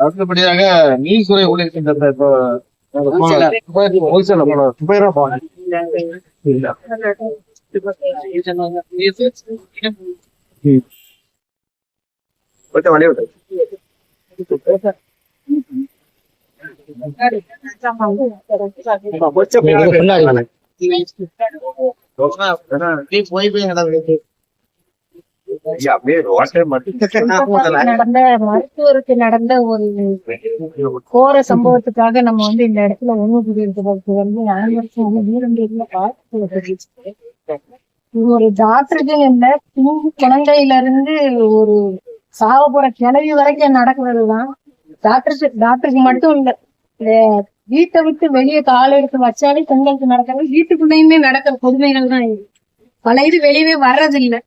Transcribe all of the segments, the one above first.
அடுத்தபடியாக நீதித்துறை ஊழியர்கின்ற இப்போ Wholesaler. துபைரா மருத்துவருக்கு நடந்த ஒரு கோர சம்பவத்துக்காக நம்ம வந்து இந்த இடத்துல ஒண்ணு கூடியிருக்கிறதுக்கு வந்து அனைவருக்கும் வீரம்பேரில பார்த்து இது ஒரு டாக்டருக்கு இல்ல. சின்ன குழந்தையில இருந்து ஒரு சாவ போற கிளவி வரைக்கும் நடக்கிறதுதான். டாக்டருக்கு டாக்டருக்கு மட்டும் இல்ல. வீட்டை விட்டு வெளியே கால் எடுத்து வச்சாலே பெண்களுக்கு நடக்கிறது. வீட்டுக்குள்ளேயுமே நடக்கிற கொடுமைகள் தான் பல இது வெளியவே வர்றதில்லை.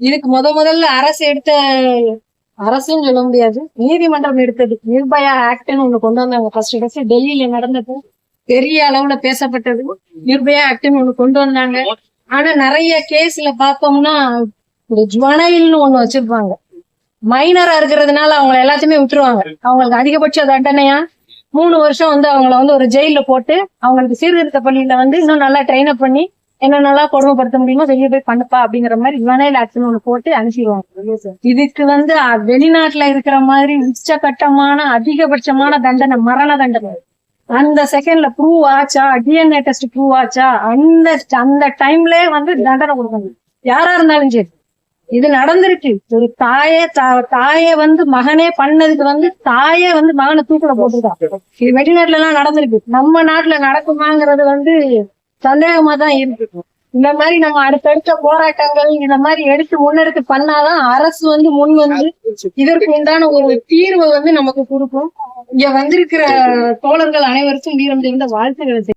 இதுக்கு முத முதல்ல அரசு எடுத்த அரசுன்னு சொல்ல முடியாது. நீதிமன்றம் எடுத்தது. நிர்பயா ஆக்ட்னு ஒண்ணு கொண்டு வந்தாங்க. ஃபர்ஸ்ட் ஃபர்ஸ்ட் டெல்லியில நடந்தது. பெரிய அளவுல பேசப்பட்டது. நிர்பயா ஆக்ட்னு ஒண்ணு கொண்டு வந்தாங்க. ஆனா நிறைய கேஸ்ல பார்த்தோம்னா இந்த ஜுவனைல்னு ஒண்ணு வச்சிருப்பாங்க. மைனரா இருக்கிறதுனால அவங்க எல்லாத்தையுமே விட்டுருவாங்க. அவங்களுக்கு அதிகபட்ச தண்டனையா? மூணு வருஷம் வந்து அவங்கள வந்து ஒரு ஜெயில போட்டு அவங்களுக்கு சீர்திருத்த பள்ளியில வந்து இன்னும் நல்லா ட்ரெயின் அப் பண்ணி என்னென்னலாம் கொடுமைப்படுத்த முடியுமோ வெளியே போய் பண்ணுப்பா அப்படிங்கிற மாதிரி ஜுவனைல் ஆக்ஷன் ஒண்ணு போட்டு அனுப்பிடுவாங்க. இதுக்கு வந்து வெளிநாட்டுல இருக்கிற மாதிரி உச்சகட்டமான அதிகபட்சமான தண்டனை மரண தண்டனை. அந்த செகண்ட்ல ப்ரூவ் ஆச்சா? டிஎன்ஏ டெஸ்ட் ப்ரூவ் ஆச்சா? அந்த அந்த டைம்ல வந்து தண்டனை கொடுக்கணும். யாரா இருந்தாலும் சரி. இது நடந்திருக்கு. ஒரு தாயே தா- தாயை வந்து மகனே பண்ணதுக்கு வந்து தாயே வந்து மகனை தூக்கில போட்டுருக்கான். இது வெளிநாட்டுல எல்லாம் நடந்திருக்கு. நம்ம நாட்டுல நடக்குமாங்கிறது வந்து சந்தேகமா தான் இருக்கு இந்த மாதிரி நம்ம அடுத்தடுத்த போராட்டங்கள் இந்த மாதிரி எடுத்து முன்னெடுத்து பண்ணாதான் அரசு வந்து முன் வந்து இதற்கு உண்டான ஒரு தீர்வை வந்து நமக்கு கொடுக்கும். இங்க வந்திருக்கிற தோழர்கள் அனைவருக்கும் வீரம் தெரிந்த வாழ்த்துக்களை